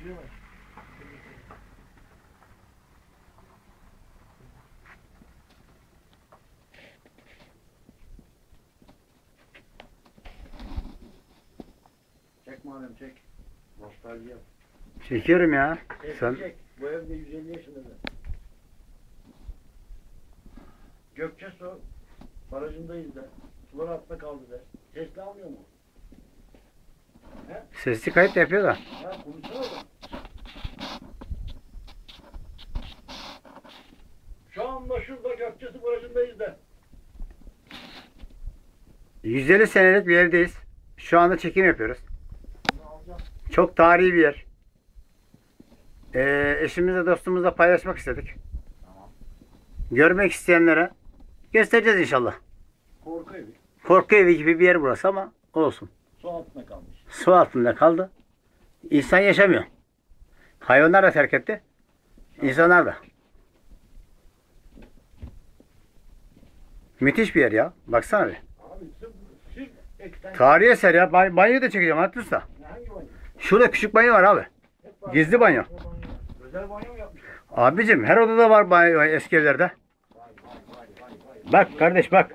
Çek madem çek. Nostalji yap. Çekiyorum ya. Çek, Sen çek. Bu evde 150 yaşında da. Gökçe su barajındayız da. Sular altta kaldı da. Sesli almıyor mu? sesli kayıt da yapıyor da. Ha konuşsana da. Şu anda şurada Gökçesi barajındayız da. 150 senelik bir evdeyiz. Şu anda çekim yapıyoruz. Çok tarihi bir yer. Ee, eşimizle dostumuzla paylaşmak istedik. Tamam. Görmek isteyenlere göstereceğiz inşallah. Korku evi. Korku evi gibi bir yer burası ama olsun. Su altında kalmış. Su altında kaldı. İnsan yaşamıyor. Hayvanlar da terk etti. İnsanlar da. Müthiş bir yer ya. Baksana bir. Tarihi eser ya. Bay- Banyo da çekeceğim Usta. Banyo? Şurada küçük banyo var abi. Gizli banyo. Özel banyo mu yapmışlar? Abicim her odada var banyo eski evlerde. Bak kardeş bak.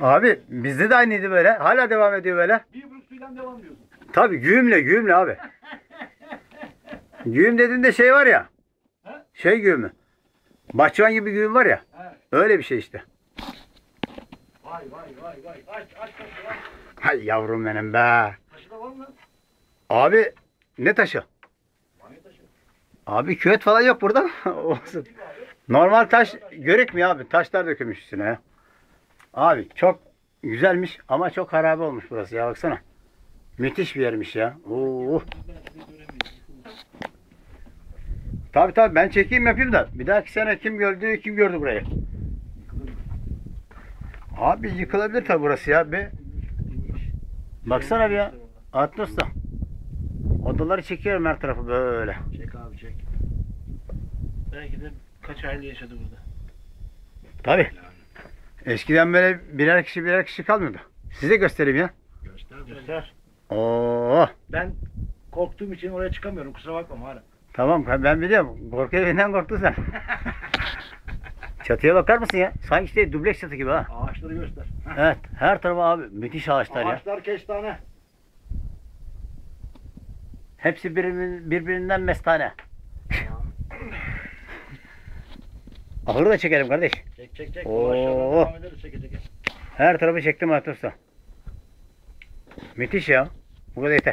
Abi bizde de aynıydı böyle. Hala devam ediyor böyle. Bir brüt suyla devam diyorsun. Tabii güğümle güğümle abi. Güğüm dediğinde şey var ya. He? Şey güğümü. Bahçıvan gibi güğüm var ya. He. Öyle bir şey işte. Vay vay vay vay. Aç aç var. Hay yavrum benim be. Taşı da var mı? Abi ne taşı? Banyo taşı. Abi küvet falan yok burada. Olsun. Normal taş görükmüyor abi. Taşlar dökülmüş üstüne ya. Abi çok güzelmiş ama çok harabe olmuş burası ya baksana. Müthiş bir yermiş ya. Oo. Tabi tabi ben çekeyim yapayım da bir dahaki sene kim gördü kim gördü burayı. Abi yıkılabilir tabi burası ya. Bir baksana bir ya. Atlas'ta. Odaları çekiyorum her tarafı böyle. Çek abi çek. Belki de kaç ayda yaşadı burada. Tabi. Eskiden böyle birer kişi birer kişi kalmıyordu. Size göstereyim ya. Göster göster. Oo. Ben korktuğum için oraya çıkamıyorum. Kusura bakma hala. Tamam ben biliyorum. Korku evinden korktun sen. Çatıya bakar mısın ya? Sanki işte dubleks çatı gibi ha. Ağaçları göster. Evet. Her tarafı abi müthiş ağaçlar ya. Ağaçlar kestane. Hepsi birbirinden, birbirinden mestane. Ahırı da çekelim kardeş. Çek çek çek. Oo. Çeke çeke. Her tarafı çektim Atatürk'te. Müthiş ya. Bu kadar yeter.